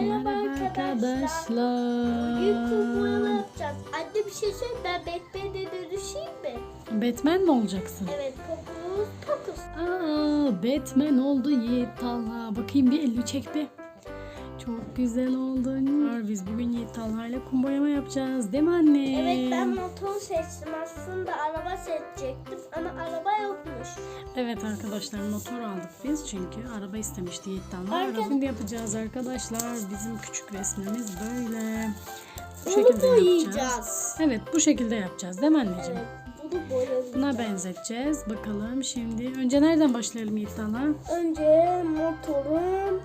Merhaba arkadaşlar. Bugün kum boyama yapacağız. Anne bir şey söyle ben Batman'e dönüşeyim mi? Batman mi olacaksın? Evet fokus fokus. Aa, Batman oldu Yiğit Talha. Bakayım bir elini çek bir. Çok güzel oldun. Biz bugün Yiğit Talha ile kum boyama yapacağız değil mi anne? Evet ben motor seçtim aslında araba seçecektim ama araba yokmuş. Evet arkadaşlar motor aldık biz çünkü araba istemişti Yiğit Talha. Arka- yapacağız arkadaşlar. Bizim küçük resmimiz böyle. Bu Bunu şekilde yapacağız. boyayacağız. Evet bu şekilde yapacağız değil mi anneciğim? Evet bunu boyayacağız. Buna benzeteceğiz. Bakalım şimdi. Önce nereden başlayalım Yiğit Talha? Önce motorun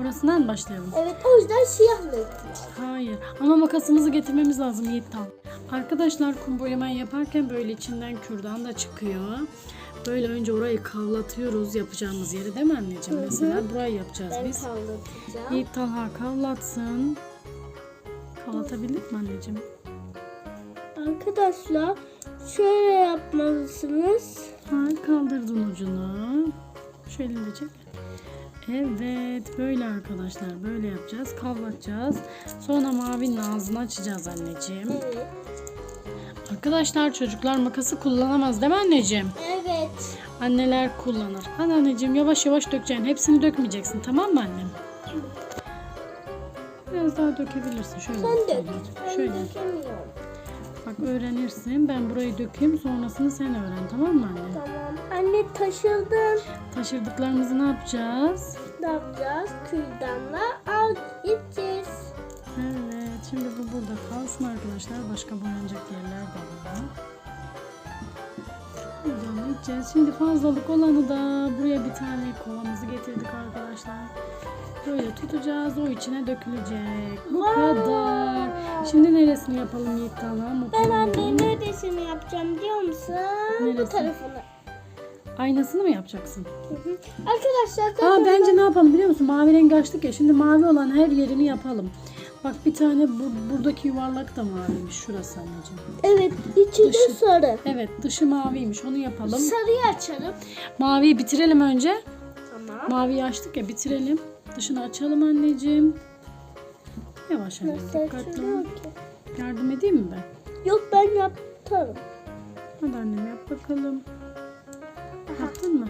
Orasından başlayalım. evet o yüzden siyah renkli. Hayır. Ama makasımızı getirmemiz lazım Yiğit Talha. Arkadaşlar kum boyama yaparken böyle içinden kürdan da çıkıyor. Böyle önce orayı kavlatıyoruz yapacağımız yeri değil mi anneciğim? Mesela burayı yapacağız Ben biz. kavlatacağım. Yiğit Talha kavlatsın. Kavlatabilir mi anneciğim? Arkadaşlar şöyle yapmalısınız. Hayır kaldırdın ucunu. Şöyle de çek. Evet böyle arkadaşlar böyle yapacağız. Kavlatacağız. Sonra mavinin ağzını açacağız anneciğim. Evet. Arkadaşlar çocuklar makası kullanamaz değil mi anneciğim? Evet. Anneler kullanır. Hadi anneciğim yavaş yavaş dökeceksin. Hepsini dökmeyeceksin tamam mı annem? Biraz daha dökebilirsin. Şöyle. Sen dök. Ben Şöyle. dökemiyorum. Bak öğrenirsin. Ben burayı dökeyim. Sonrasını sen öğren tamam mı anne? Tamam. Anne taşırdın. Taşırdıklarımızı ne yapacağız? Ne yapacağız? Kürdanla al gideceğiz. Evet. Şimdi bu burada kalsın arkadaşlar. Başka boyanacak yerler de var. Buradan gideceğiz. Şimdi fazlalık olanı da buraya bir tane kovamızı getirdik arkadaşlar. Böyle tutacağız. O içine dökülecek. Bu kadar. Şimdi neresini yapalım Yiğit Talha? Ben anne Motorun neresini yapacağım biliyor musun? Bu Neresi? tarafını. Aynasını mı yapacaksın? Hı hı. Arkadaşlar Aa zaten bence ne yapalım biliyor musun? Mavi rengi açtık ya. Şimdi mavi olan her yerini yapalım. Bak bir tane bu, buradaki yuvarlak da maviymiş. Şurası anneciğim. Evet içi de Dışı. sarı. Evet dışı maviymiş. Onu yapalım. Sarıyı açalım. Maviyi bitirelim önce. Tamam. Maviyi açtık ya bitirelim. Dışını açalım anneciğim. Yavaş annem Nasıl dikkatli açılıyor ol. ki? Yardım edeyim mi ben? Yok ben yaptım. Hadi annem yap bakalım. Yaptın mı?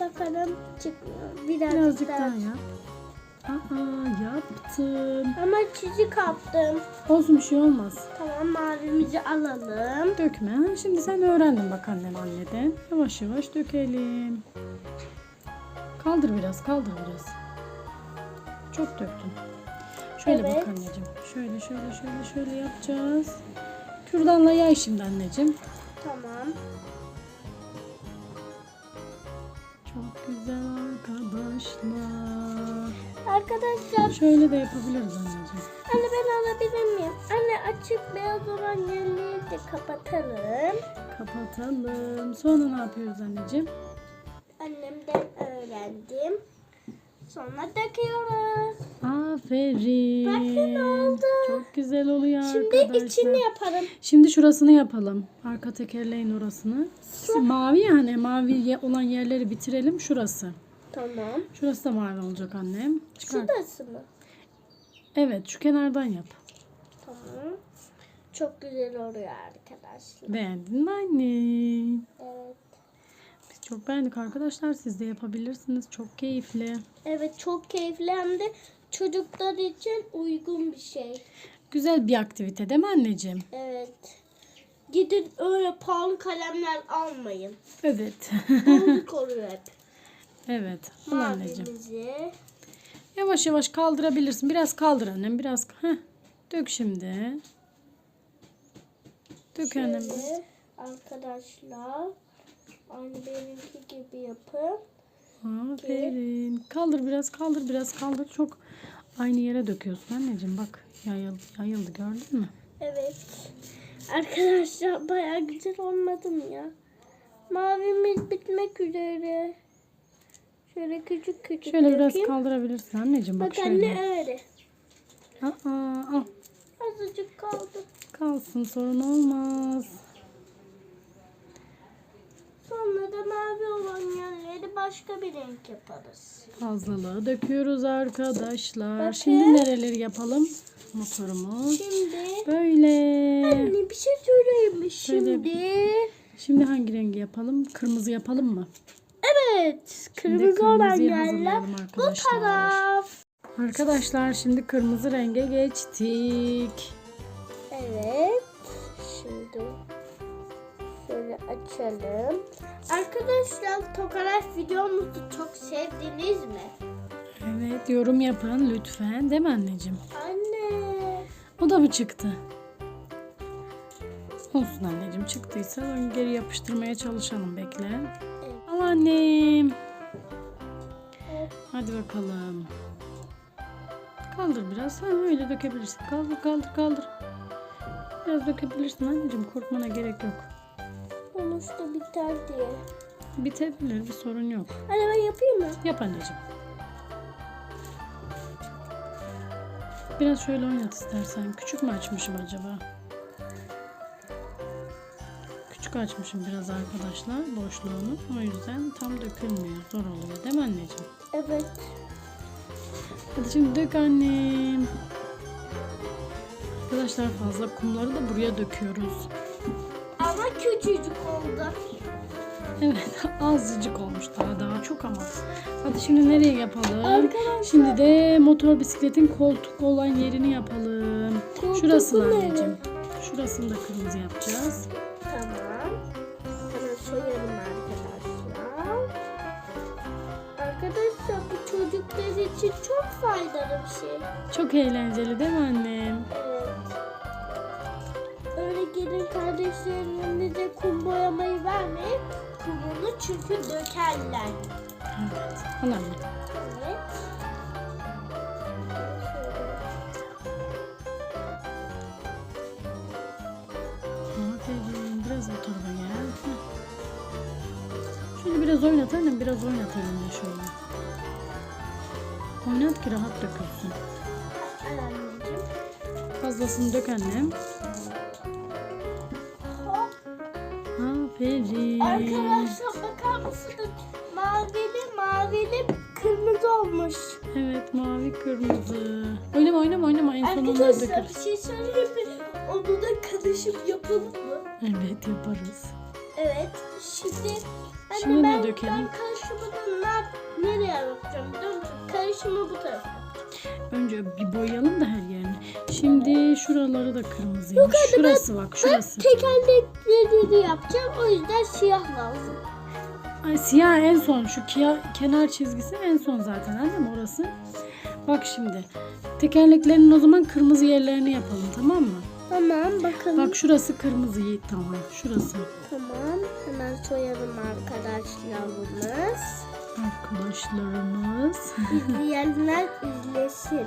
Bakalım çıkmıyor. Birazcık, Birazcık daha. daha yap. Aa yaptın. Ama çizik kaptım. Olsun bir şey olmaz. Tamam mavimizi alalım. Dökme. Şimdi sen öğrendin bak annem anneden. Yavaş yavaş dökelim. Kaldır biraz, kaldır biraz. Çok döktün. Şöyle Evet. bak anneciğim. Şöyle şöyle şöyle şöyle yapacağız. Kürdanla yay şimdi anneciğim. Tamam. Çok güzel arkadaşlar. Arkadaşlar Şöyle de yapabiliriz anneciğim. anne ben alabilir miyim? Anne açık beyaz olan yerleri de kapatalım. Kapatalım. Sonra ne yapıyoruz anneciğim? Öğrendim. Sonra döküyoruz. Aferin. Bakın oldu. Çok güzel oluyor Şimdi arkadaşlar. içini yaparım. Şimdi şurasını yapalım. Arka tekerleğin orasını. Mavi yani mavi olan yerleri bitirelim. Şurası. Tamam. Şurası da mavi olacak annem. Çıkar. Şurası mı? Evet şu kenardan yap. Tamam. Çok güzel oluyor arkadaşlar. Beğendin mi anne? Evet. Çok beğendik arkadaşlar. Siz de yapabilirsiniz. Çok keyifli. Evet çok keyifli hem de çocuklar için uygun bir şey. Güzel bir aktivite değil mi anneciğim? Evet. Gidin öyle pahalı kalemler almayın. Evet. Bozuk oluyor hep. evet. Al anneciğim. Mavimizi. Yavaş yavaş kaldırabilirsin. Biraz kaldır annem. Biraz. Heh. Dök şimdi. Dök annem. Şöyle arkadaşlar. Aynı benimki gibi yapın. Aferin. Kaldır biraz, kaldır biraz, kaldır. Çok aynı yere döküyorsun anneciğim. Bak yayıldı, yayıldı gördün mü? Evet. Arkadaşlar bayağı güzel olmadı mı ya? Mavimiz bitmek üzere. Şöyle küçük küçük Şöyle biraz yapayım. kaldırabilirsin anneciğim. Bak, Bak şöyle. anne öyle. Aa, al. Azıcık kaldı. Kalsın sorun olmaz. Sonra Sonra da mavi olan yerleri bir renk yaparız. Fazlalığı döküyoruz arkadaşlar. Bakın. Şimdi nereleri yapalım? Motorumuz. Şimdi Böyle. anne bir şey söyleyeyim mi? Şimdi Şimdi hangi rengi yapalım? Kırmızı yapalım mı? evet kırmızı olan yerler bu taraf. Arkadaşlar şimdi kırmızı renge geçtik. Evet. Şimdi açalım. Arkadaşlar Tokarak videomuzu çok sevdiniz mi? Evet yorum yapın lütfen. Değil mi anneciğim? Anne. O da mı çıktı? Olsun anneciğim çıktıysa onu geri yapıştırmaya çalışalım bekle. Evet. Al annem. Hadi bakalım. Kaldır biraz. Ha, öyle dökebilirsin. Kaldır kaldır kaldır. Biraz dökebilirsin anneciğim. Korkmana gerek yok. Sonuçta biter diye. Bitebilir bir sorun yok. Anne ben yapayım mı? Yap anneciğim. Biraz şöyle oynat istersen. Küçük mü açmışım acaba? Küçük açmışım biraz arkadaşlar boşluğunu. O yüzden tam dökülmüyor. Zor oluyor değil mi anneciğim? Evet. Hadi şimdi dök annem. Arkadaşlar fazla kumları da buraya döküyoruz. Küçücük oldu. Evet azıcık olmuş daha daha çok ama. Hadi şimdi nereye yapalım? Arkadaşlar- Şimdi de motor bisikletin koltuk olan yerini yapalım. Koltuğu Şurasını anneciğim. Şurasını da kırmızı yapacağız. Tamam. Hemen soyalım arkadaşlar. Arkadaşlar bu çocuklar için çok faydalı bir şey. Çok eğlenceli değil mi annem? Evet. Öyle gelin kardeşlerinize kum boyamayı vermeyin. Kumunu çünkü dökerler. Evet. Anne. Evet. Aferin. Biraz o tarafa gel. Şöyle biraz oynat annem. Biraz oynat elinle şöyle. Oynat ki rahat dökülsün. Fazlasını dök annem. Aferin. Arkadaşlar bakar mısınız? Mavili mavili kırmızı olmuş. Evet mavi kırmızı. Oynama oynama oynama en Arkadaşlar bir şey söyleyeyim mi? Onu da karışıp yapalım mı? Evet yaparız. Evet. Şimdi anne Şimdi ne ben, dökelim? ben karışımı da ner- nereye yapacağım biliyor musun? Karışımı bu tarafa. Önce bir boyayalım da her yerini. Şimdi şuraları da kırmızıymış. Şurası bak şurası. Tekerlekleri yapacağım. O yüzden siyah lazım. Ay siyah en son şu kia- kenar çizgisi en son zaten annem orası. Bak şimdi tekerleklerin o zaman kırmızı yerlerini yapalım tamam mı? Tamam bakalım. Bak şurası kırmızı Yiğit, tamam şurası. Tamam. Hemen soyalım arkadaşlarımız. Arkadaşlarımız İzleyenler izlesin.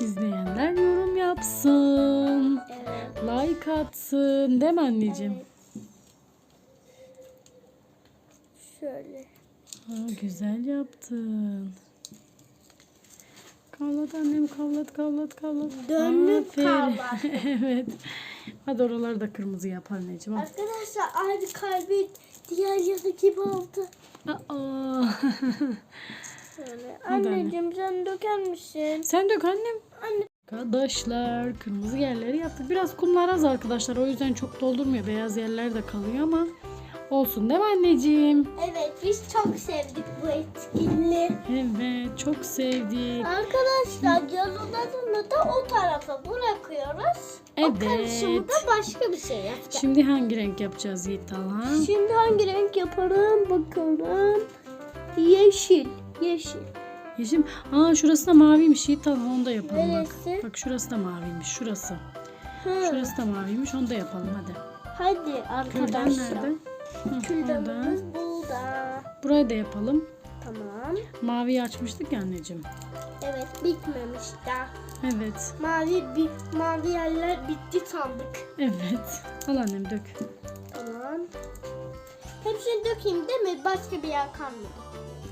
izleyenler yorum yapsın. Evet. Like atsın değil mi anneciğim? Şöyle. Ha, güzel yaptın. Kavlat annem kavlat kavlat kavlat. Dönüp kavlat. evet. Hadi oraları da kırmızı yap anneciğim. Arkadaşlar aynı kalbin diğer yanı gibi oldu. Şöyle. Anneciğim sen döker misin? Sen dök annem. Anne. Arkadaşlar kırmızı yerleri yaptık. Biraz kumlar az arkadaşlar. O yüzden çok doldurmuyor. Beyaz yerler de kalıyor ama olsun değil mi anneciğim? Evet biz çok sevdik bu etkinliği. Evet çok sevdik. Arkadaşlar yanılarını da o tarafa bırakıyoruz. O karışımı Evet. da başka bir şey yapacağız. Şimdi hangi renk yapacağız Yiğit Talhan? Şimdi hangi renk yaparım bakalım. Yeşil. Yeşil. Yeşil. Aa şurası da maviymiş Yiğit Talhan onu da yapalım bak. Neresi? Bak şurası da maviymiş şurası. Hı. Şurası da maviymiş onu da yapalım hadi. Hadi Kürdan arkadaşlar. nerede? Kürdanımız burada. Burayı da yapalım. Tamam. Maviyi açmıştık ya anneciğim. Evet bitmemiş daha. Evet. Mavi bir mavi yerler bitti sandık. Evet. Al annem dök. Tamam. Hepsini dökeyim değil mi? Başka bir yer kalmadı.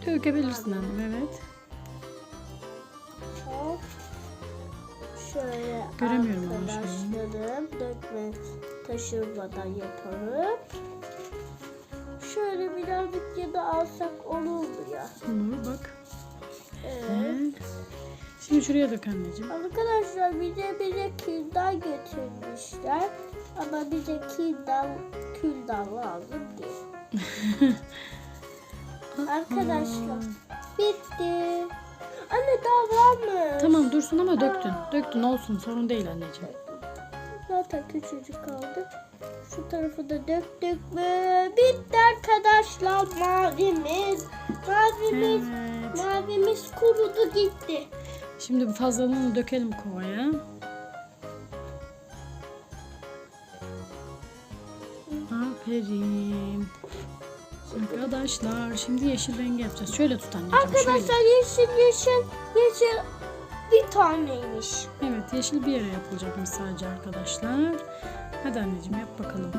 Dökebilirsin annem evet. Hop. Şöyle Göremiyorum arkadaşlarım dökme taşırmadan yaparım. birazcık ya da alsak olur mu ya? Olur bak. Evet. Evet. Şimdi şuraya dök anneciğim. Arkadaşlar bize bize kildan getirmişler. Ama bize kildan, küldan lazım değil. Arkadaşlar bitti. Anne daha var mı? Tamam dursun ama döktün. Döktün olsun sorun değil anneciğim. Zaten küçücük kaldı. Şu tarafı da döktük mü? Bitti arkadaşlar mavimiz. Mavimiz, Evet. mavimiz kurudu gitti. Şimdi bu fazlalığını dökelim kovaya. Aferin. Arkadaşlar şimdi yeşil rengi yapacağız. Şöyle tut anneciğim. Şöyle. Arkadaşlar yeşil yeşil yeşil bir taneymiş. Evet yeşil bir yere yapılacakmış sadece arkadaşlar. Hadi anneciğim yap bakalım.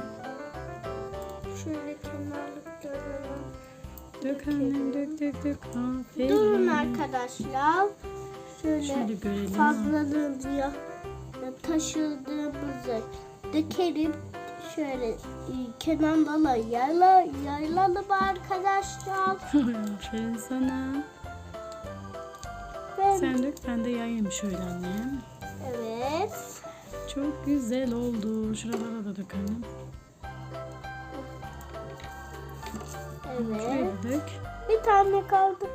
Şöyle kenarlıklarına. Dök annem dök dök dök. Aferin. Durun arkadaşlar. Şöyle, Şöyle görelim. fazlalığımızı ya- taşıdığımızı dökelim. Şöyle e, kenarlara yayla, yaylalım arkadaşlar. Aferin sana. Ben, Sen dök ben de yayayım şöyle annem. Çok güzel oldu. Şuralara da dök annem. Şuraya Evet. dök. Bir tane kaldı.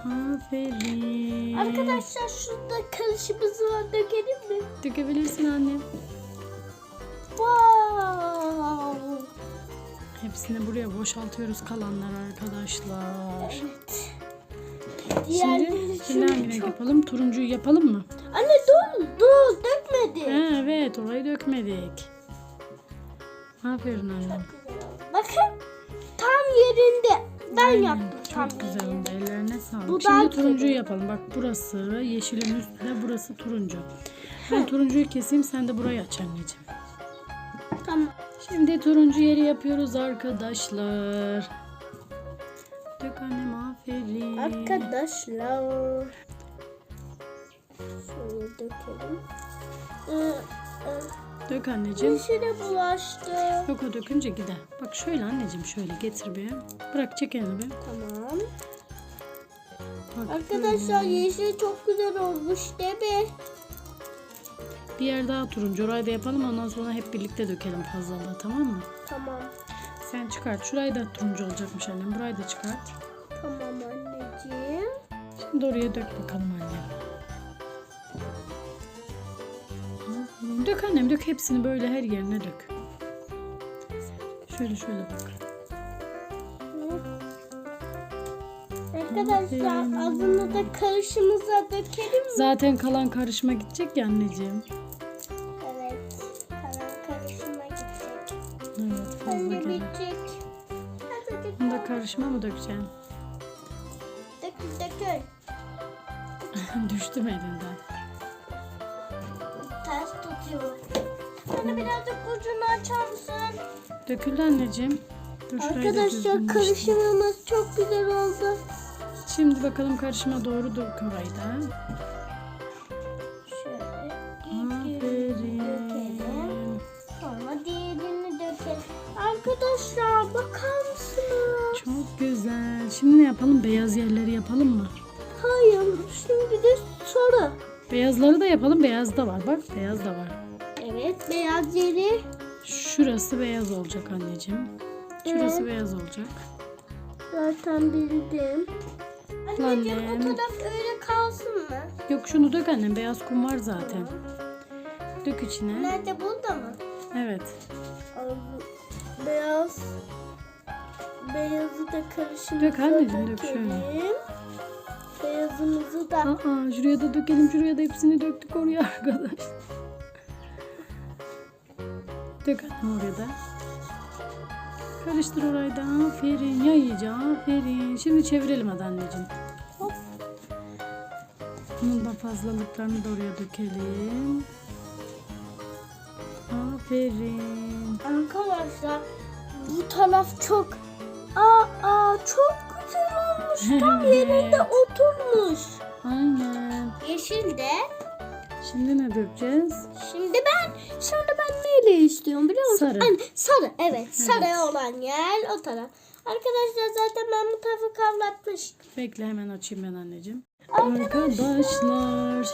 Aferin. Arkadaşlar şurada karışımızı var dökelim mi? Dökebilirsin annem. Wow. Hepsini buraya boşaltıyoruz kalanlar arkadaşlar. Evet. Şimdi şimdi hangi renk çok... yapalım? Turuncuyu yapalım mı? Anne dur dur evet orayı dökmedik. Aferin annem. Bakın tam yerinde. Ben Aynen, yaptım tam Çok güzel yerinde. oldu. Ellerine sağlık. Bu Şimdi turuncuyu güzel. yapalım. Bak burası yeşilin üstünde burası turuncu. Ben turuncuyu keseyim sen de burayı aç anneciğim. Tamam. Şimdi turuncu yeri yapıyoruz arkadaşlar. Dök annem aferin. Arkadaşlar. Şöyle dökelim. Ee, e, Dök anneciğim. yeşile bulaştı. Yok o dökünce gider. Bak şöyle anneciğim şöyle getir bir. Bırak çek elini bir. Tamam. Bak Arkadaşlar böyle. yeşil çok güzel olmuş değil mi? Bir yer daha turuncu. Orayı da yapalım ondan sonra hep birlikte dökelim fazlalığı tamam mı? Tamam. Sen çıkart. Şurayı da turuncu olacakmış annem. Burayı da çıkart. Tamam anneciğim. Şimdi oraya dök bakalım annem. Dök annem dök hepsini böyle her yerine dök. Şöyle şöyle bak. Arkadaşlar ağzını da karışımıza dökelim mi? Zaten kalan karışıma gidecek ya anneciğim. Evet. Kalan karışıma gidecek. Evet fazla Anne gel. bitecek. Azıcık Bunu da karışıma mı dökeceksin? dökül dökül. Düştüm elinden. Ters tutuyor. Anne birazcık ucunu açar mısın? Döküldü anneciğim. Dur Arkadaşlar karışımımız çok güzel oldu. Şimdi bakalım karışıma doğru dök orayı yapalım. Beyaz da var. Bak beyaz da var. Evet beyaz yeri. Şurası beyaz olacak anneciğim. Şurası Evet. beyaz olacak. Zaten bildim. Anneciğim o Annem. taraf öyle kalsın mı? Yok şunu dök annem. Beyaz kum var zaten. Dök içine. Nerede burada mı? Evet. Beyaz. Beyazı da karışımıza Dök anneciğim, dök şöyle. Beyazımızı da Aa, şuraya da dökelim. Şuraya da hepsini döktük oraya arkadaş. Dök oraya da. Karıştır orayı da. Aferin. Yayıcı. Aferin. Şimdi çevirelim hadi anneciğim. Hop. Bunun da fazlalıklarını da oraya dökelim. Aferin. Arkadaşlar bu taraf çok aa, aa çok olmuş. Tam yerinde Evet. oturmuş. Aynen. Yeşil de. Şimdi ne dökeceğiz? Şimdi ben şimdi ben neyle istiyorum biliyor musun? Sarı. Anne, sarı evet. Sarı olan yer o taraf. Arkadaşlar zaten ben bu tarafı kavratmıştım. Bekle hemen açayım ben anneciğim. Arkadaşlar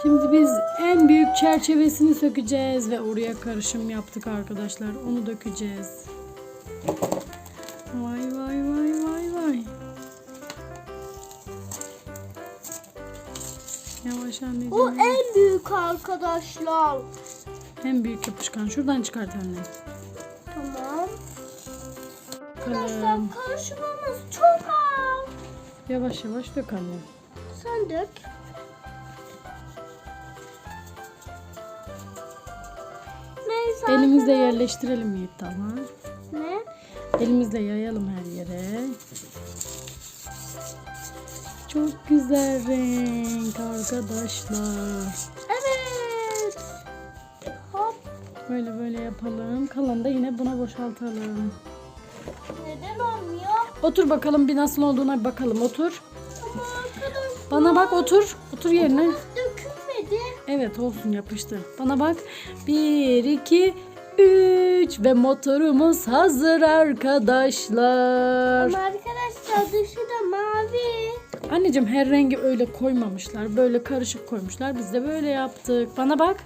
şimdi biz en büyük çerçevesini sökeceğiz ve oraya karışım yaptık arkadaşlar. Onu dökeceğiz. Vay anneciğim. Bu en büyük arkadaşlar. En büyük yapışkan. Şuradan çıkart anne. Tamam. Arkadaşlar Bakalım. karışımımız çok az. Yavaş yavaş dök anne. Sen dök. Neyse Elimizle yerleştirelim Yiğit tamam. Ne? Elimizle yayalım her yere. Çok güzel renk arkadaşlar. Evet. Hop. Böyle böyle yapalım. Kalanı da yine buna boşaltalım. Neden olmuyor? Otur bakalım bir nasıl olduğuna bir bakalım. Otur. Ama Bana bak otur. Otur yerine. dökülmedi. Evet olsun yapıştı. Bana bak. Bir, iki, üç ve motorumuz hazır arkadaşlar. Ama arkadaşlar dışı da. Anneciğim her rengi öyle koymamışlar. Böyle karışık koymuşlar. Biz de böyle yaptık. Bana bak.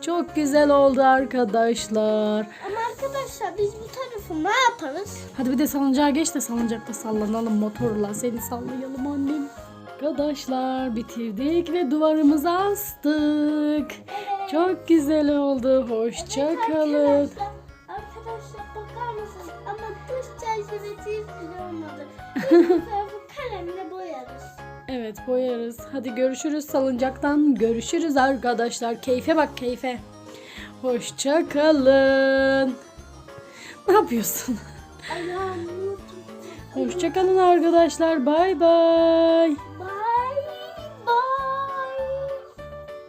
Çok güzel oldu arkadaşlar. Ama arkadaşlar biz bu tarafı ne yaparız? Hadi bir de salıncağa geç de salıncakta sallanalım motorla. Seni sallayalım annem. Arkadaşlar bitirdik ve duvarımıza astık. Çok güzel oldu. Hoşça kalın. Arkadaşlar, arkadaşlar bakar mısınız? Ama dış çerçevesi hiç olmadı. Evet boyarız. Hadi görüşürüz salıncaktan. Görüşürüz arkadaşlar. Keyfe bak keyfe. Hoşça kalın. Ne yapıyorsun? Hoşça kalın arkadaşlar. Bay bay.